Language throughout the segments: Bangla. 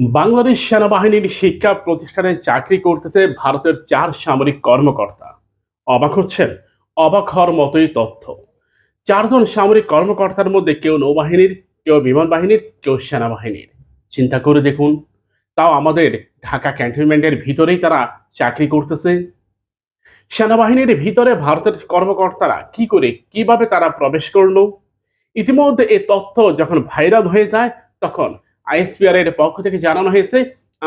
বাংলাদেশ সেনাবাহিনীর শিক্ষা প্রতিষ্ঠানে চাকরি করতেছে ভারতের চার সামরিক কর্মকর্তা। অবাক হচ্ছেন? অবাক হওয়ার মতোই তথ্য। চারজন সামরিক কর্মকর্তার মধ্যে কেউ নৌবাহিনীর, কেউ বিমান বাহিনীর কেউ সেনাবাহিনীর। চিন্তা করে দেখুন, তাও আমাদের ঢাকা ক্যান্টনমেন্টের ভিতরেই তারা চাকরি করতেছে। সেনাবাহিনীর ভিতরে ভারতের কর্মকর্তারা কি করে, কীভাবে তারা প্রবেশ করল? ইতিমধ্যে এই তথ্য যখন ভাইরাল হয়ে যায়, তখন আইএসপিআর এর পক্ষ থেকে জানানো হয়েছে,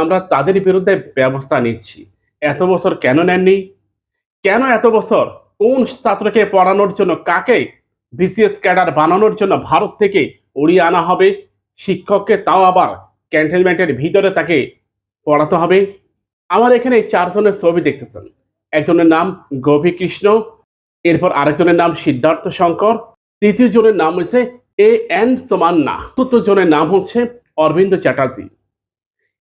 আমরা তাদের বিরুদ্ধে ব্যবস্থা নিচ্ছি। এত বছর কেন নেননি? কেন এত বছর? কোন ছাত্রকে পড়ানোর জন্য, কাকে? বিসিএস ক্যাডার বানানোর জন্য ভারত থেকে উড়িয়ে আনা হবে? শিক্ষককে তাও আবার ক্যান্টেনমেন্টের ভিতরে তাকে পড়াতে হবে? আমার এখানে চারজনের ছবি দেখতেছেন। একজনের নাম গভী কৃষ্ণ এরপর আরেকজনের নাম সিদ্ধার্থ শঙ্কর, তৃতীয় জনের নাম হয়েছে এ এন সোমান্না, চতুর্থ জনের নাম হচ্ছে অরবিন্দ চ্যাটার্জি।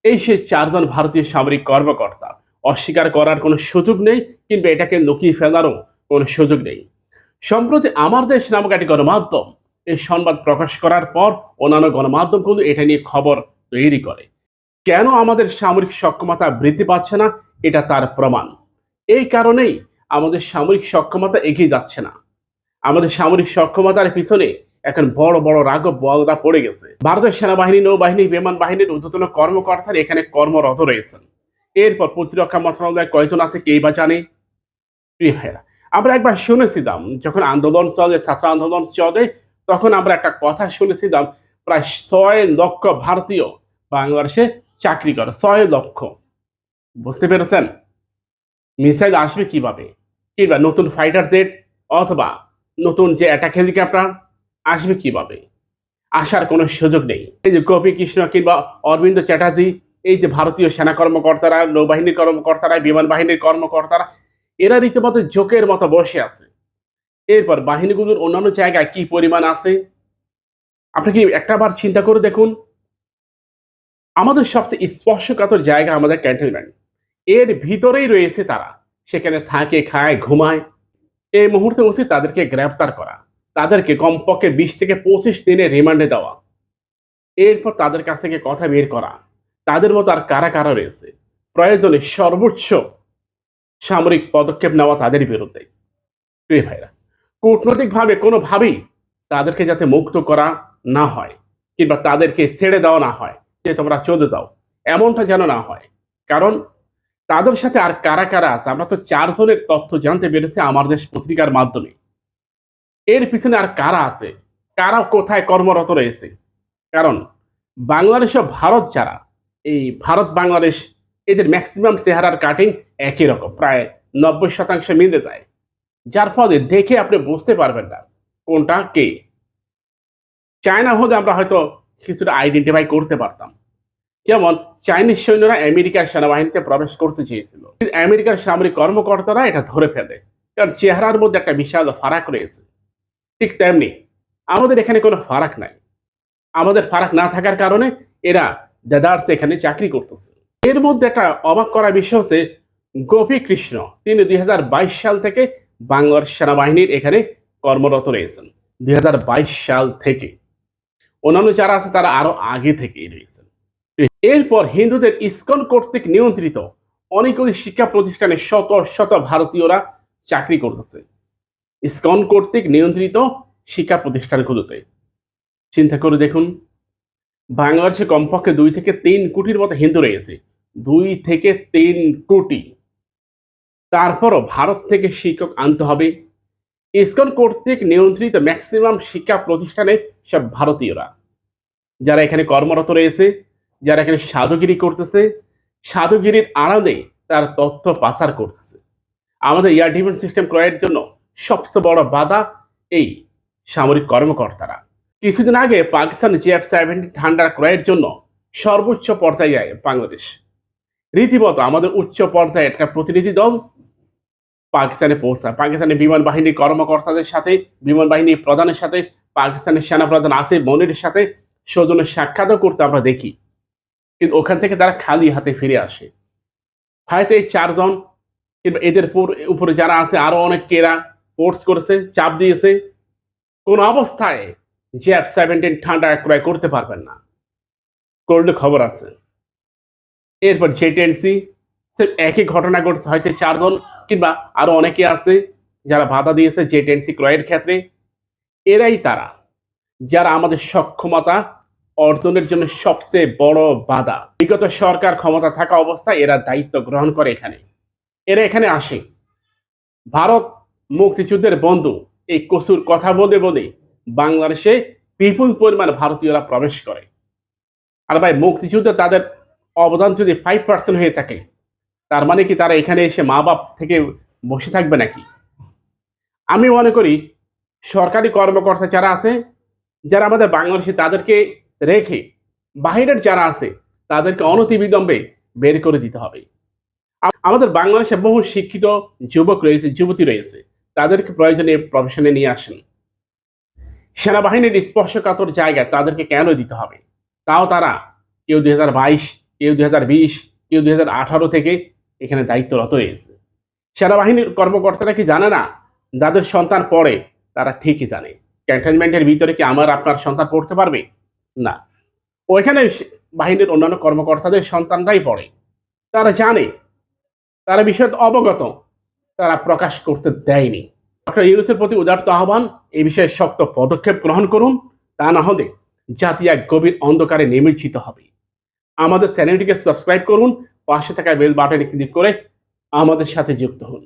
এই সে চারজন ভারতীয় সামরিক কর্মকর্তা। অস্বীকার করার কোনো সুযোগ নেই, কিংবা এটাকে লুকিয়ে ফেলারও কোনো সুযোগ নেই। সম্প্রতি আমার দেশ নামক একটি গণমাধ্যম এই সংবাদ প্রকাশ করার পর অন্যান্য গণমাধ্যমগুলো এটা নিয়ে খবর তৈরি করে। কেন আমাদের সামরিক সক্ষমতা বৃদ্ধি পাচ্ছে না, এটা তার প্রমাণ। এই কারণেই আমাদের সামরিক সক্ষমতা এগিয়ে যাচ্ছে না। আমাদের সামরিক সক্ষমতার পিছনে এখন বড় বড় রাগব বলদা পড়ে গেছে। ভারতের সেনাবাহিনী, নৌবাহিনী, বিমান বাহিনীর ঊর্ধ্বতন কর্মকর্তারা এখানে কর্মরত রয়েছেন। এরপর প্রতিরক্ষা মন্ত্রণালয় কয়জন আছে কেই বা জানে? ভাইরা আমরা একবার শুনেছিলাম, যখন আন্দোলন চলে, ছাত্র আন্দোলন চলে, তখন আমরা একটা কথা শুনেছিলাম, প্রায় ছয় লক্ষ ভারতীয় বাংলাদেশে চাকরি করে, ছয় লক্ষ। বুঝতে পেরেছেন? মিসাইল আসবে কীভাবে? কিংবা নতুন ফাইটার জেট অথবা নতুন যে অ্যাটাক হেলিকপ্টার আসবে কীভাবে? আসার কোনো সুযোগ নেই। এই যে গোপী কৃষ্ণ কিংবা অরবিন্দ চ্যাটার্জি, এই যে ভারতীয় সেনা কর্মকর্তারা নৌবাহিনীর কর্মকর্তারা, বিমান বাহিনীর কর্মকর্তারা, এরা রীতিমতো জোকের মতো বসে আছে। এরপর বাহিনীগুলোর অন্যান্য জায়গায় কি পরিমাণ আছে? আপনি কি একটাবার চিন্তা করে দেখুন? আমাদের সবচেয়ে স্পর্শকাতর জায়গা আমাদের ক্যান্টনমেন্ট। এর ভিতরেই রয়েছে তারা। সেখানে থাকে, খায়, ঘুমায়। এই মুহূর্তে উচিত তাদেরকে গ্রেফতার করা। তাদেরকে কমপক্ষে বিশ থেকে পঁচিশ দিনের রিমান্ডে দেওয়া। এরপর তাদের কাছ থেকে কথা বের করা। তাদের মতো আর কারা কারা রয়েছে? প্রয়োজনে সর্বোচ্চ সামরিক পদক্ষেপ নেওয়া তাদের বিরুদ্ধে। প্রিয় ভাইরা, কূটনৈতিকভাবে কোনোভাবেই তাদেরকে যাতে মুক্ত করা না হয় কিংবা তাদেরকে ছেড়ে দেওয়া না হয়, যে তোমরা চলে যাও, এমনটা যেন না হয়। কারণ তাদের সাথে আর কারা কারা আছে? আমরা তো চারজনের তথ্য জানতে পেরেছি আমার দেশ পত্রিকার মাধ্যমে। এর পিছনে আর কারা আছে? কারা কোথায় কর্মরত রয়েছে? কারণ বাংলাদেশ ও ভারত যারা এই ভারত, বাংলাদেশ এদের ম্যাক্সিমাম চেহারার কাটিং একই রকম, প্রায় নব্বই শতাংশ মিলে যায়। যার ফলে দেখে আপনি বুঝতে পারবেন না কোনটা কে। চায়না হলে আমরা হয়তো কিছুটা আইডেন্টিফাই করতে পারতাম। যেমন চাইনিজ সৈন্যরা আমেরিকার সেনাবাহিনীতে প্রবেশ করতে চেয়েছিল। আমেরিকার সামরিক কর্মকর্তারা এটা ধরে ফেলে। কারণ চেহারার মধ্যে একটা বিশাল ফারাক রয়েছে। ঠিক তেমনি আমাদের এখানে কোনো ফারাক নাই। আমাদের ফারাক না থাকার কারণে এরা দেদার্স এখানে চাকরি করতেছে। এর মধ্যে একটা অবাক করা বিষয় হচ্ছে গোপী কৃষ্ণ, তিনি দুই সাল থেকে বাংলার সেনাবাহিনীর এখানে কর্মরত রয়েছেন। দুই হাজার বাইশ সাল থেকে। অন্যান্য যারা আছে তারা আরও আগে থেকেই রয়েছেন। এরপর হিন্দুদের ইস্কন কর্তৃক নিয়ন্ত্রিত অনেকগুলি শিক্ষা প্রতিষ্ঠানে শত শত ভারতীয়রা চাকরি করতেছে। ইসকন কর্তৃক নিয়ন্ত্রিত শিক্ষা প্রতিষ্ঠানগুলোতে চিন্তা করে দেখুন, বাংলাদেশে কমপক্ষে দুই থেকে তিন কোটির মতো হিন্দু রয়েছে। দুই থেকে তিন কোটি। তারপরও ভারত থেকে শিক্ষক আনতে হবে। ইসকন কর্তৃক নিয়ন্ত্রিত ম্যাক্সিমাম শিক্ষা প্রতিষ্ঠানে সব ভারতীয়রা। যারা এখানে কর্মরত রয়েছে, যারা এখানে সাধুগিরি করতেছে, সাধুগিরির আড়ালে তার তথ্য পাচার করতেছে। আমাদের এয়ার ডিফেন্স সিস্টেম ক্রয়ের জন্য সবচেয়ে বড় বাধা এই সামরিক কর্মকর্তারা। কিছুদিন আগে পাকিস্তান জিএফ সেভেন্টি ঠান্ডার ক্রয়ের জন্য সর্বোচ্চ পর্যায়ে যায় বাংলাদেশ। রীতিমতো আমাদের উচ্চ পর্যায়ে একটা প্রতিনিধি দল পাকিস্তানে পৌঁছায়। পাকিস্তানের বিমান বাহিনীর কর্মকর্তাদের সাথে, বিমান বাহিনীর প্রধানের সাথে, পাকিস্তানের সেনাপ্রধান আসিফ মনিরের সাথে সৌজনের সাক্ষাৎও করতে আমরা দেখি। কিন্তু ওখান থেকে তারা খালি হাতে ফিরে আসে। হয়তো এই চারজন কিংবা এদের উপরে যারা আছে, আরও অনেক কেরা ফোর্স করেছে, চাপ দিয়েছে, কোন অবস্থায় জ্যাপ সেভেন্টিন ঠান্ডা ক্রয় করতে পারবেন না। করলে খবর আছে। এরপর জেটেন্সি একই ঘটনা ঘটছে, হয়তো চারজন কিংবা আরও অনেকে আছে, যারা বাধা দিয়েছে জেটেন্সি ক্রয়ের ক্ষেত্রে। এরাই তারা, যারা আমাদের সক্ষমতা অর্জনের জন্য সবচেয়ে বড় বাধা। বিগত সরকার ক্ষমতা থাকা অবস্থায় এরা দায়িত্ব গ্রহণ করে এখানে। এরা এখানে আসে। ভারত মুক্তিযুদ্ধের বন্ধু। এই কসুর কথা বলে বলে বাংলাদেশে বিপুল পরিমাণ ভারতীয়রা প্রবেশ করে। আর ভাই, মুক্তিযুদ্ধে তাদের অবদান যদি ফাইভ পার্সেন্ট হয়ে থাকে, তার মানে কি তারা এখানে এসে মা বাপ থেকে বসে থাকবে নাকি? আমি মনে করি সরকারি কর্মকর্তা যারা আছে, যারা আমাদের বাংলাদেশে তাদেরকে রেখে বাহিরের যারা আছে, তাদেরকে অনতিবিলম্বে বের করে দিতে হবে। আমাদের বাংলাদেশে বহু শিক্ষিত যুবক রয়েছে, যুবতী রয়েছে। তাদেরকে প্রয়োজনে প্রফেশনে নিয়ে আসেন। সেনাবাহিনীর স্পর্শকাতর জায়গায় তাদেরকে কেন দিতে হবে? তাও তারা কেউ দুই হাজার বাইশ, কেউ দুই হাজার বিশ, কেউ দুই হাজার আঠারো থেকে এখানে দায়িত্বরত রয়েছে। সেনাবাহিনীর কর্মকর্তারা কি জানে না? যাদের সন্তান পড়ে, তারা ঠিকই জানে। ক্যান্টনমেন্টের ভিতরে কি আমার আপনার সন্তান পড়তে পারবে? না। ওইখানে বাহিনীর অন্যান্য কর্মকর্তাদের সন্তানরাই পড়ে। তারা জানে। তারা বিষয় অবগত। তারা প্রকাশ করতে দেয়নি। ডক্টর ইউনুসের প্রতি উদারত আহ্বান, এ বিষয়ে শক্ত পদক্ষেপ গ্রহণ করুন, তা না হলে জাতি এক গভীর অন্ধকারে নিমজ্জিত হবে। আমাদের চ্যানেলটিকে সাবস্ক্রাইব করুন, পাশে থাকা বেল বাটনে ক্লিক করে আমাদের সাথে যুক্ত হন।